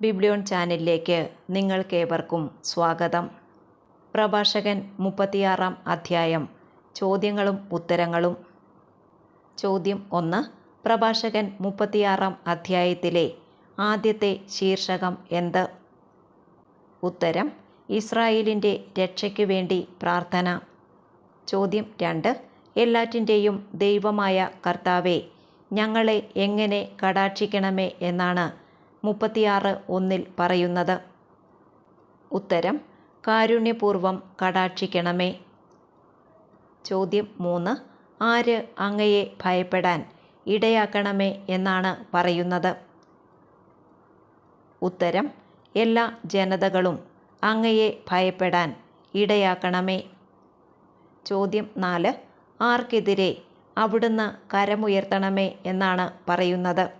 Biblion ചാനലിലേക്ക് നിങ്ങൾക്കേവർക്കും സ്വാഗതം. പ്രഭാഷകൻ മുപ്പത്തിയാറാം അധ്യായം. ചോദ്യങ്ങളും ഉത്തരങ്ങളും. ചോദ്യം ഒന്ന്. പ്രഭാഷകൻ മുപ്പത്തിയാറാം അധ്യായത്തിലെ ആദ്യത്തെ ശീർഷകം എന്ത്? ഉത്തരം. ഇസ്രായേലിന്റെ രക്ഷയ്ക്കു വേണ്ടി പ്രാർത്ഥന. ചോദ്യം രണ്ട്. എല്ലാറ്റിന്റെയും ദൈവമായ കർത്താവെ ഞങ്ങളെ എങ്ങനെ കടാക്ഷിക്കണമേ എന്നാണ് മുപ്പത്തിയാറ് ഒന്നിൽ പറയുന്നത്. ഉത്തരം കാരുണ്യപൂർവം കടാക്ഷിക്കണമേ. ചോദ്യം മൂന്ന് ആര് അങ്ങയെ ഭയപ്പെടാൻ ഇടയാക്കണമേ എന്നാണ് പറയുന്നത്. ഉത്തരം എല്ലാ ജനതകളും അങ്ങയെ ഭയപ്പെടാൻ ഇടയാക്കണമേ. ചോദ്യം നാല് ആർക്കെതിരെ അവിടുന്ന് കരമുയർത്തണമേ എന്നാണ് പറയുന്നത്.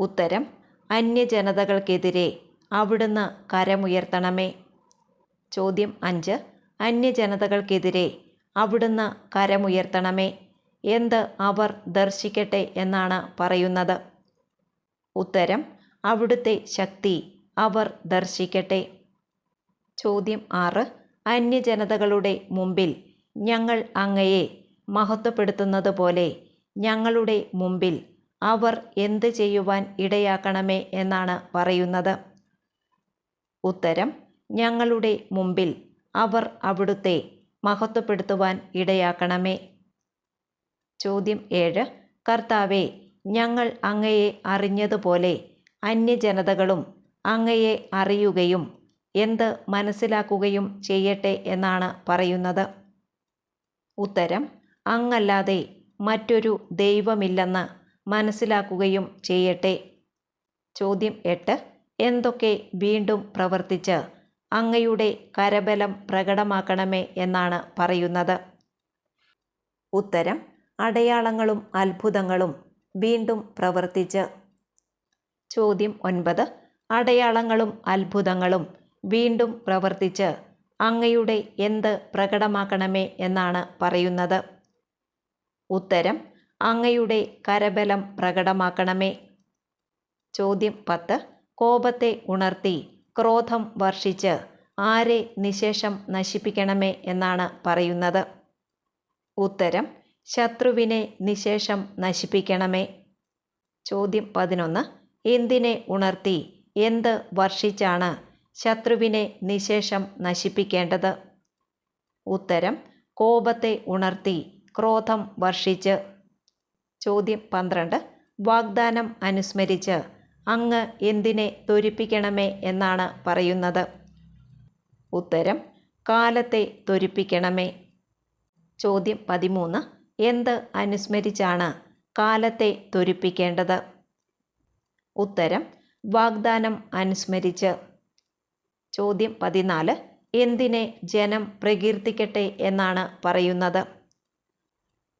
ഉത്തരം അന്യജനതകൾക്കെതിരെ അവിടുന്ന് കരമുയർത്തണമേ. ചോദ്യം അഞ്ച്. അന്യജനതകൾക്കെതിരെ അവിടുന്ന് കരമുയർത്തണമേ. എന്ത് അവർ ദർശിക്കട്ടെ എന്നാണ് പറയുന്നത്. ഉത്തരം അവിടുത്തെ ശക്തി അവർ ദർശിക്കട്ടെ. ചോദ്യം ആറ്. അന്യജനതകളുടെ മുമ്പിൽ ഞങ്ങൾ അങ്ങയെ മഹത്വപ്പെടുത്തുന്നത് പോലെ ഞങ്ങളുടെ മുമ്പിൽ അവർ എന്ത് ചെയ്യുവാൻ ഇടയാക്കണമേ എന്നാണ് പറയുന്നത്. ഉത്തരം ഞങ്ങളുടെ മുമ്പിൽ അവർ അവിടുത്തെ മഹത്വപ്പെടുത്തുവാൻ ഇടയാക്കണമേ. ചോദ്യം ഏഴ് കർത്താവെ ഞങ്ങൾ അങ്ങയെ അറിഞ്ഞതുപോലെ അന്യജനതകളും അങ്ങയെ അറിയുകയും എന്ത് മനസ്സിലാക്കുകയും ചെയ്യട്ടെ എന്നാണ് പറയുന്നത്. ഉത്തരം അങ്ങല്ലാതെ മറ്റൊരു ദൈവമില്ലെന്ന് മനസ്സിലാക്കുകയും ചെയ്യട്ടെ. ചോദ്യം എട്ട്. എന്തൊക്കെ വീണ്ടും പ്രവർത്തിച്ച് അങ്ങയുടെ കരബലം പ്രകടമാക്കണമേ എന്നാണ് പറയുന്നത്. ഉത്തരം. അടയാളങ്ങളും അത്ഭുതങ്ങളും വീണ്ടും പ്രവർത്തിച്ച്. ചോദ്യം ഒൻപത്. അടയാളങ്ങളും അത്ഭുതങ്ങളും വീണ്ടും പ്രവർത്തിച്ച് അങ്ങയുടെ എന്ത് പ്രകടമാക്കണമേ എന്നാണ് പറയുന്നത്. ഉത്തരം. അങ്ങയുടെ കരബലം പ്രകടമാക്കണമേ. ചോദ്യം പത്ത്. കോപത്തെ ഉണർത്തി ക്രോധം വർഷിച്ച് ആരെ നിശേഷം നശിപ്പിക്കണമേ എന്നാണ് പറയുന്നത്. ഉത്തരം ശത്രുവിനെ നിശേഷം നശിപ്പിക്കണമേ. ചോദ്യം പതിനൊന്ന്. എന്തിനെ ഉണർത്തി എന്ത് വർഷിച്ചാണ് ശത്രുവിനെ നിശേഷം നശിപ്പിക്കേണ്ടത്? ഉത്തരം കോപത്തെ ഉണർത്തി ക്രോധം വർഷിച്ച് ചോദ്യം പന്ത്രണ്ട്. വാഗ്ദാനം അനുസ്മരിച്ച് അങ്ങ് എന്തിനെ തൊരിപ്പിക്കണമേ എന്നാണ് പറയുന്നത്. ഉത്തരം കാലത്തെ തൊരിപ്പിക്കണമേ ചോദ്യം പതിമൂന്ന്. എന്ത് അനുസ്മരിച്ചാണ് കാലത്തെ തൊരിപ്പിക്കേണ്ടത് ഉത്തരം വാഗ്ദാനം അനുസ്മരിച്ച്. ചോദ്യം പതിനാല്. എന്തിനെ ജനം പ്രകീർത്തിക്കട്ടെ എന്നാണ് പറയുന്നത്?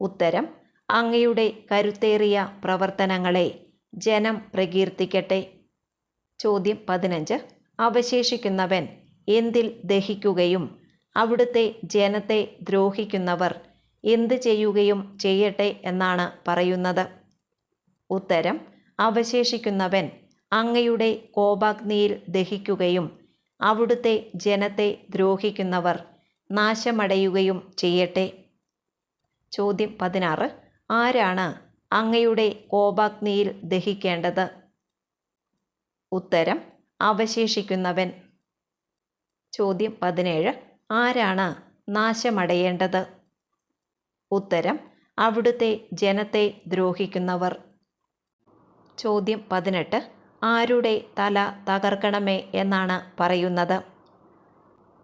ഉത്തരം അങ്ങയുടെ കരുത്തേറിയ പ്രവർത്തനങ്ങളെ ജനം പ്രകീർത്തിക്കട്ടെ. ചോദ്യം പതിനഞ്ച്. അവശേഷിക്കുന്നവൻ എന്തിൽ ദഹിക്കുകയും അവിടുത്തെ ജനത്തെ ദ്രോഹിക്കുന്നവർ എന്ത് ചെയ്യുകയും ചെയ്യട്ടെ എന്നാണ് പറയുന്നത്. ഉത്തരം അവശേഷിക്കുന്നവൻ അങ്ങയുടെ കോപാഗ്നിയിൽ ദഹിക്കുകയും അവിടുത്തെ ജനത്തെ ദ്രോഹിക്കുന്നവർ നാശമടയുകയും ചെയ്യട്ടെ. ചോദ്യം പതിനാറ്. ആരാണ് അങ്ങയുടെ കോപാഗ്നിയിൽ ദഹിക്കേണ്ടത്? ഉത്തരം അവശേഷിക്കുന്നവൻ. ചോദ്യം പതിനേഴ്. ആരാണ് നാശമടയേണ്ടത്? ഉത്തരം അവിടുത്തെ ജനത്തെ ദ്രോഹിക്കുന്നവർ. ചോദ്യം പതിനെട്ട്. ആരുടെ തല തകർക്കണമേ എന്നാണ് പറയുന്നത്?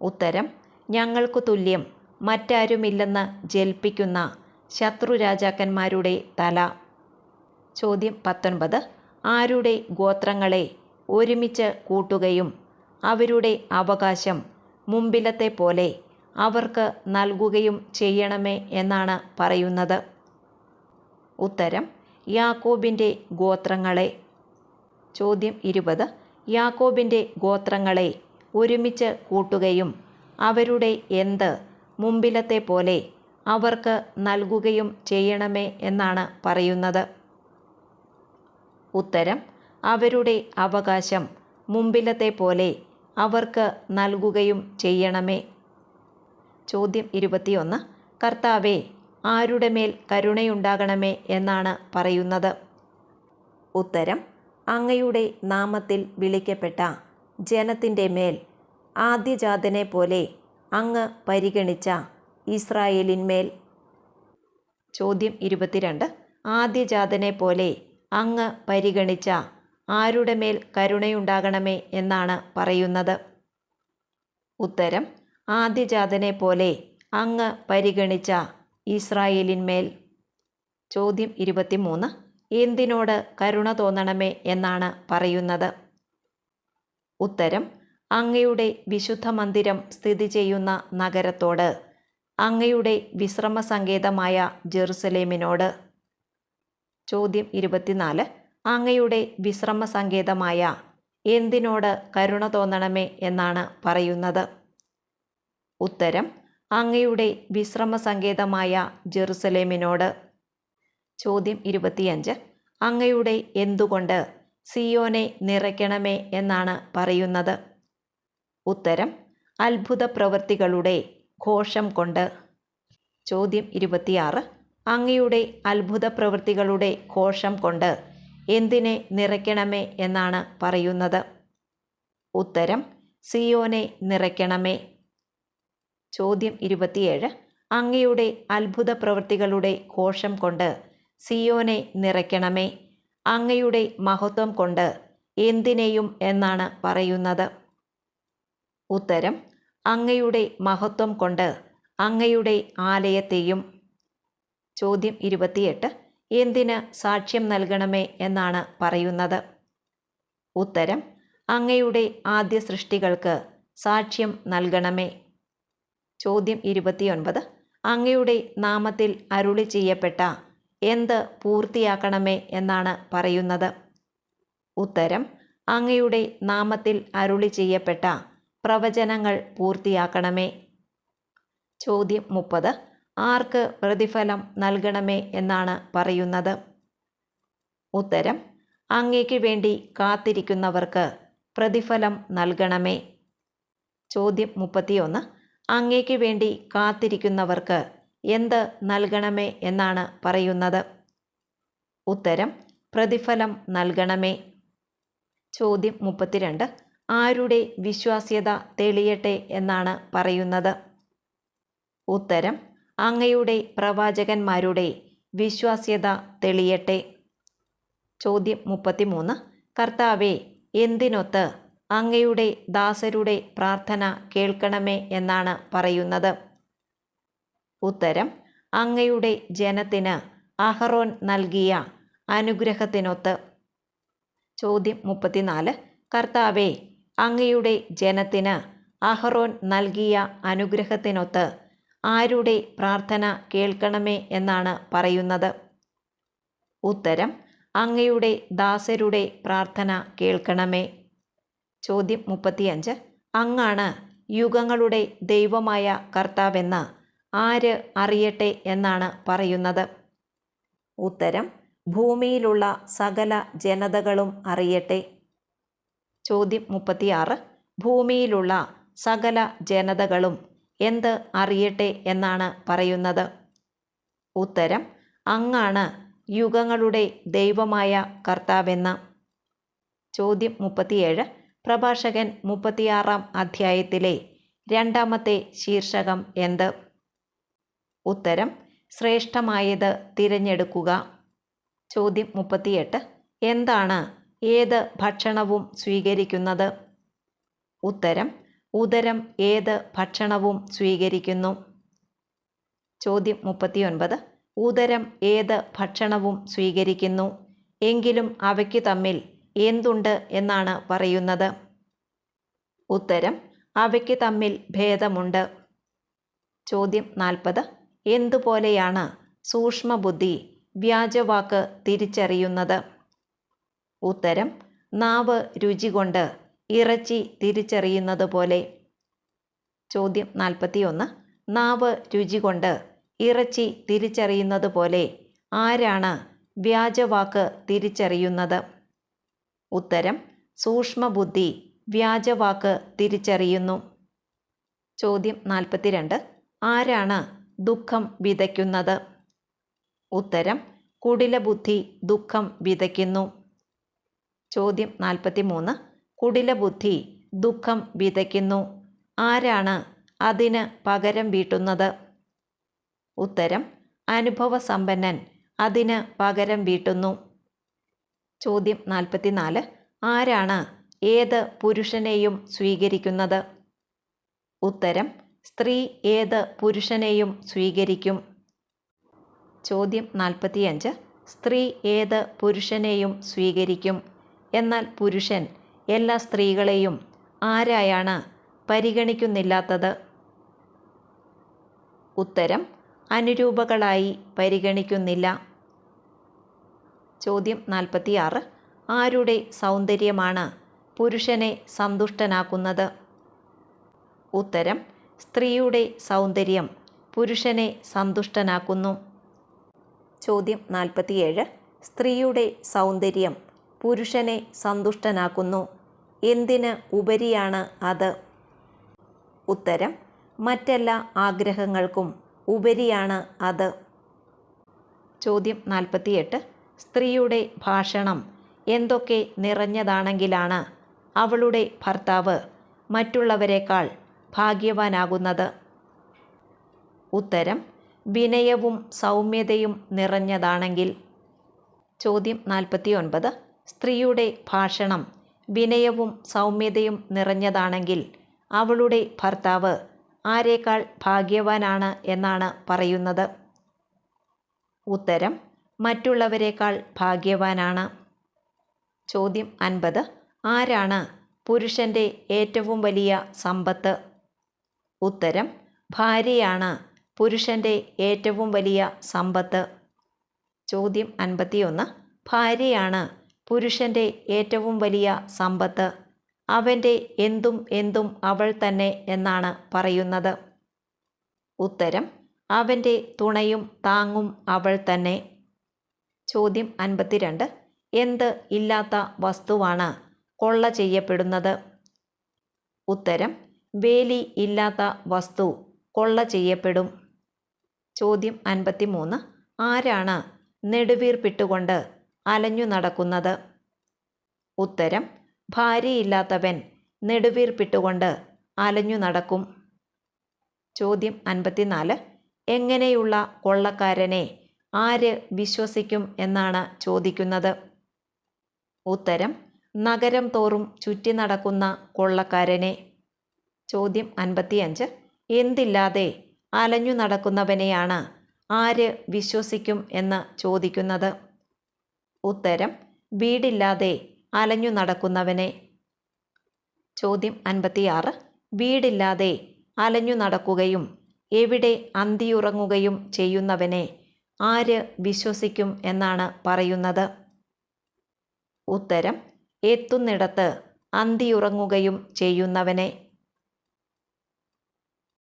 ഉത്തരം ഞങ്ങൾക്കു തുല്യം മറ്റാരുമില്ലെന്ന് ജൽപ്പിക്കുന്ന ശത്രു രാജാക്കന്മാരുടെ തല. ചോദ്യം പത്തൊൻപത്. ആരുടെ ഗോത്രങ്ങളെ ഒരുമിച്ച് കൂട്ടുകയും അവരുടെ അവകാശം മുമ്പിലത്തെ പോലെ അവർക്ക് നൽകുകയും ചെയ്യണമേ എന്നാണ് പറയുന്നത്. ഉത്തരം യാക്കോബിന്റെ ഗോത്രങ്ങളെ. ചോദ്യം ഇരുപത്. യാക്കോബിന്റെ ഗോത്രങ്ങളെ ഒരുമിച്ച് കൂട്ടുകയും അവരുടെ എന്ത് മുമ്പിലത്തെ പോലെ അവർക്ക് നൽകുകയും ചെയ്യണമേ എന്നാണ് പറയുന്നത്. ഉത്തരം അവരുടെ അവകാശം മുമ്പിലത്തെ പോലെ അവർക്ക് നൽകുകയും ചെയ്യണമേ. ചോദ്യം ഇരുപത്തിയൊന്ന് കർത്താവെ ആരുടെ മേൽ കരുണയുണ്ടാകണമേ? എന്നാണ് പറയുന്നത്. ഉത്തരം അങ്ങയുടെ നാമത്തിൽ വിളിക്കപ്പെട്ട ജനത്തിന്റെ മേൽ ആദ്യജാതനെ പോലെ അങ്ങ് പരിഗണിച്ച ഇസ്രായേലിന്മേൽ. ചോദ്യം ഇരുപത്തിരണ്ട്. ആദ്യജാതനെ പോലെ അങ്ങ് പരിഗണിച്ച ആരുടെ മേൽ കരുണയുണ്ടാകണമേ എന്നാണ് പറയുന്നത്? ഉത്തരം ആദ്യജാതനെ പോലെ അങ്ങ് പരിഗണിച്ച ഇസ്രായേലിന്മേൽ. ചോദ്യം ഇരുപത്തിമൂന്ന്. എന്തിനോട് കരുണ തോന്നണമേ എന്നാണ് പറയുന്നത്? ഉത്തരം അങ്ങയുടെ വിശുദ്ധ മന്ദിരം സ്ഥിതി ചെയ്യുന്ന നഗരത്തോട്. അങ്ങയുടെ വിശ്രമ സങ്കേതമായ ജെറുസലേമിനോട്. ചോദ്യം ഇരുപത്തിനാല്. അങ്ങയുടെ വിശ്രമ സങ്കേതമായ എന്തിനോട് കരുണ തോന്നണമേ എന്നാണ് പറയുന്നത്. ഉത്തരം അങ്ങയുടെ വിശ്രമ സങ്കേതമായ ജെറുസലേമിനോട്. ചോദ്യം ഇരുപത്തിയഞ്ച്. അങ്ങയുടെ എന്തുകൊണ്ട് സിയോനെ നിറയ്ക്കണമേ എന്നാണ് പറയുന്നത്. ഉത്തരം അത്ഭുത പ്രവൃത്തികളുടെ ഘോഷം കൊണ്ട്. ചോദ്യം ഇരുപത്തിയാറ്. അങ്ങയുടെ അത്ഭുത പ്രവൃത്തികളുടെ ഘോഷം കൊണ്ട് എന്തിനെ നിറയ്ക്കണമേ എന്നാണ് പറയുന്നത്. ഉത്തരം സിയോനെ നിറയ്ക്കണമേ. ചോദ്യം ഇരുപത്തിയേഴ്. അങ്ങയുടെ അത്ഭുത പ്രവൃത്തികളുടെ ഘോഷം കൊണ്ട് സിയോനെ നിറയ്ക്കണമേ. അങ്ങയുടെ മഹത്വം കൊണ്ട് എന്തിനേയും എന്നാണ് പറയുന്നത്. ഉത്തരം അങ്ങയുടെ മഹത്വം കൊണ്ട് അങ്ങയുടെ ആലയത്തെയും. ചോദ്യം ഇരുപത്തിയെട്ട്. എന്തിന് സാക്ഷ്യം നൽകണമേ എന്നാണ് പറയുന്നത്. ഉത്തരം അങ്ങയുടെ ആദ്യ സൃഷ്ടികൾക്ക് സാക്ഷ്യം നൽകണമേ. ചോദ്യം ഇരുപത്തിയൊൻപത്. അങ്ങയുടെ നാമത്തിൽ അരുളി ചെയ്യപ്പെട്ട എന്ത് പൂർത്തിയാക്കണമേ എന്നാണ് പറയുന്നത്. ഉത്തരം അങ്ങയുടെ നാമത്തിൽ അരുളി ചെയ്യപ്പെട്ട പ്രവചനങ്ങൾ പൂർത്തിയാക്കണമേ. ചോദ്യം മുപ്പത്. ആർക്ക് പ്രതിഫലം നൽകണമേ എന്നാണ് പറയുന്നത്. ഉത്തരം അങ്ങേക്ക് വേണ്ടി കാത്തിരിക്കുന്നവർക്ക് പ്രതിഫലം നൽകണമേ. ചോദ്യം മുപ്പത്തിയൊന്ന്. അങ്ങേക്ക് വേണ്ടി കാത്തിരിക്കുന്നവർക്ക് എന്ത് നൽകണമേ എന്നാണ് പറയുന്നത്. ഉത്തരം പ്രതിഫലം നൽകണമേ. ചോദ്യം മുപ്പത്തിരണ്ട്. ആരുടെ വിശ്വാസ്യത തെളിയട്ടെ എന്നാണ് പറയുന്നത്. ഉത്തരം അങ്ങയുടെ പ്രവാചകന്മാരുടെ വിശ്വാസ്യത തെളിയട്ടെ. ചോദ്യം മുപ്പത്തിമൂന്ന്. കർത്താവെ എന്തിനൊത്ത് അങ്ങയുടെ ദാസരുടെ പ്രാർത്ഥന കേൾക്കണമേ എന്നാണ് പറയുന്നത്. ഉത്തരം അങ്ങയുടെ ജനത്തിന് അഹറോൻ നൽകിയ അനുഗ്രഹത്തിനൊത്ത്. ചോദ്യം മുപ്പത്തിനാല്. കർത്താവെ അങ്ങയുടെ ജനത്തിന് അഹ്റോൻ നൽകിയ അനുഗ്രഹത്തിനൊത്ത് ആരുടെ പ്രാർത്ഥന കേൾക്കണമേ എന്നാണ് പറയുന്നത്. ഉത്തരം അങ്ങയുടെ ദാസരുടെ പ്രാർത്ഥന കേൾക്കണമേ. ചോദ്യം മുപ്പത്തിയഞ്ച്. അങ്ങാണ് യുഗങ്ങളുടെ ദൈവമായ കർത്താവെന്ന് ആര് അറിയട്ടെ എന്നാണ് പറയുന്നത്. ഉത്തരം ഭൂമിയിലുള്ള സകല ജനതകളും അറിയട്ടെ. ചോദ്യം മുപ്പത്തിയാറ്. ഭൂമിയിലുള്ള സകല ജനതകളും എന്ത് അറിയട്ടെ എന്നാണ് പറയുന്നത്? ഉത്തരം അങ്ങാണ് യുഗങ്ങളുടെ ദൈവമായ കർത്താവെന്ന്. ചോദ്യം മുപ്പത്തിയേഴ്. പ്രഭാഷകൻ മുപ്പത്തിയാറാം അധ്യായത്തിലെ രണ്ടാമത്തെ ശീർഷകം എന്ത്? ഉത്തരം ശ്രേഷ്ഠമായത് തിരഞ്ഞെടുക്കുക. ചോദ്യം മുപ്പത്തിയെട്ട്. എന്താണ് ഏത് ഭക്ഷണവും സ്വീകരിക്കുന്നത്? ഉത്തരം ഉദരം ഏത് ഭക്ഷണവും സ്വീകരിക്കുന്നു? ചോദ്യം മുപ്പത്തിയൊൻപത്. ഉദരം ഏത് ഭക്ഷണവും സ്വീകരിക്കുന്നു? എങ്കിലും അവയ്ക്ക് തമ്മിൽ എന്തുണ്ട് എന്നാണ് പറയുന്നത്? ഉത്തരം അവയ്ക്ക് തമ്മിൽ ഭേദമുണ്ട്. ചോദ്യം നാൽപ്പത്. എന്തുപോലെയാണ് സൂക്ഷ്മബുദ്ധി വ്യാജവാക്ക് തിരിച്ചറിയുന്നത്? ഉത്തരം നാവ് രുചി കൊണ്ട് ഇറച്ചി തിരിച്ചറിയുന്നത് പോലെ ചോദ്യം നാൽപ്പത്തിയൊന്ന്. നാവ് രുചി കൊണ്ട് ഇറച്ചി തിരിച്ചറിയുന്നത് പോലെ ആരാണ് വ്യാജവാക്ക് തിരിച്ചറിയുന്നത്? ഉത്തരം സൂക്ഷ്മബുദ്ധി വ്യാജവാക്ക് തിരിച്ചറിയുന്നു. ചോദ്യം നാൽപ്പത്തിരണ്ട്. ആരാണ് ദുഃഖം വിതയ്ക്കുന്നത്? ഉത്തരം കുടിലബുദ്ധി ദുഃഖം വിതയ്ക്കുന്നു. ചോദ്യം നാൽപ്പത്തി മൂന്ന് കുടിലബുദ്ധി ദുഃഖം വിതയ്ക്കുന്നു. ആരാണ് അതിന് പകരം വീട്ടുന്നത്? ഉത്തരം അനുഭവസമ്പന്നൻ അതിന് പകരം വീട്ടുന്നു. ചോദ്യം നാൽപ്പത്തിനാല്. ആരാണ് ഏത് പുരുഷനെയും സ്വീകരിക്കുന്നത്? ഉത്തരം സ്ത്രീ ഏത് പുരുഷനെയും സ്വീകരിക്കും. ചോദ്യം നാൽപ്പത്തിയഞ്ച്. സ്ത്രീ ഏത് പുരുഷനെയും സ്വീകരിക്കും. എന്നാൽ പുരുഷൻ എല്ലാ സ്ത്രീകളെയും ആരായാണ് പരിഗണിക്കുന്നില്ലാത്തത്? ഉത്തരം അനുരൂപകളായി പരിഗണിക്കുന്നില്ല. ചോദ്യം നാൽപ്പത്തിയാറ്. ആരുടെ സൗന്ദര്യമാണ് പുരുഷനെ സന്തുഷ്ടനാക്കുന്നത്? ഉത്തരം സ്ത്രീയുടെ സൗന്ദര്യം പുരുഷനെ സന്തുഷ്ടനാക്കുന്നു. ചോദ്യം നാൽപ്പത്തിയേഴ്. സ്ത്രീയുടെ സൗന്ദര്യം പുരുഷനെ സന്തുഷ്ടനാക്കുന്നു. എന്തിന് ഉപരിയാണ് അത്? ഉത്തരം മറ്റെല്ലാ ആഗ്രഹങ്ങൾക്കും ഉപരിയാണ് അത്. ചോദ്യം നാൽപ്പത്തിയെട്ട്. സ്ത്രീയുടെ ഭാഷണം എന്തൊക്കെ നിറഞ്ഞതാണെങ്കിലാണ് അവളുടെ ഭർത്താവ് മറ്റുള്ളവരെക്കാൾ ഭാഗ്യവാനാകുന്നത്? ഉത്തരം വിനയവും സൗമ്യതയും നിറഞ്ഞതാണെങ്കിൽ. ചോദ്യം നാൽപ്പത്തി ഒൻപത് സ്ത്രീയുടെ ഭാഷണം വിനയവും സൗമ്യതയും നിറഞ്ഞതാണെങ്കിൽ അവളുടെ ഭർത്താവ് ആരേക്കാൾ ഭാഗ്യവാനാണ് എന്നാണ് പറയുന്നത്. ഉത്തരം മറ്റുള്ളവരെക്കാൾ ഭാഗ്യവാനാണ്. ചോദ്യം അൻപത് ആരാണ് പുരുഷന്റെ ഏറ്റവും വലിയ സമ്പത്ത്? ഉത്തരം ഭാര്യയാണ് പുരുഷന്റെ ഏറ്റവും വലിയ സമ്പത്ത്. ചോദ്യം അൻപത്തിയൊന്ന് ഭാര്യയാണ് പുരുഷന്റെ ഏറ്റവും വലിയ സമ്പത്ത്. അവന്റെ എന്തും എന്തും അവൾ തന്നെ എന്നാണ് പറയുന്നത്. ഉത്തരം അവന്റെ തുണയും താങ്ങും അവൾ തന്നെ. ചോദ്യം അൻപത്തിരണ്ട്. എന്ത് ഇല്ലാത്ത വസ്തുവാണ് കൊള്ള ചെയ്യപ്പെടുന്നത്? ഉത്തരം വേലി ഇല്ലാത്ത വസ്തു കൊള്ള ചെയ്യപ്പെടും. ചോദ്യം അൻപത്തിമൂന്ന്. ആരാണ് നെടുവീർപ്പിട്ടുകൊണ്ട് അലഞ്ഞു നടക്കുന്നത്. ഉത്തരം ഭാര്യയില്ലാത്തവൻ നെടുവീർപ്പിട്ടുകൊണ്ട് അലഞ്ഞു നടക്കും. ചോദ്യം അൻപത്തിനാല് എങ്ങനെയുള്ള കൊള്ളക്കാരനെ ആര് വിശ്വസിക്കും എന്നാണ് ചോദിക്കുന്നത്. ഉത്തരം നഗരം തോറും ചുറ്റി നടക്കുന്ന കൊള്ളക്കാരനെ. ചോദ്യം അൻപത്തിയഞ്ച് എന്തില്ലാതെ അലഞ്ഞു നടക്കുന്നവനെയാണ് ആര് വിശ്വസിക്കും എന്ന് ചോദിക്കുന്നത്. ഉത്തരം വീടില്ലാതെ അലഞ്ഞു നടക്കുന്നവനെ. ചോദ്യം അൻപത്തിയാറ്. വീടില്ലാതെ അലഞ്ഞു നടക്കുകയും എവിടെ അന്തിയുറങ്ങുകയും ചെയ്യുന്നവനെ ആര് വിശ്വസിക്കും എന്നാണ് പറയുന്നത്? ഉത്തരം എത്തുന്നിടത്ത് അന്തിയുറങ്ങുകയും ചെയ്യുന്നവനെ.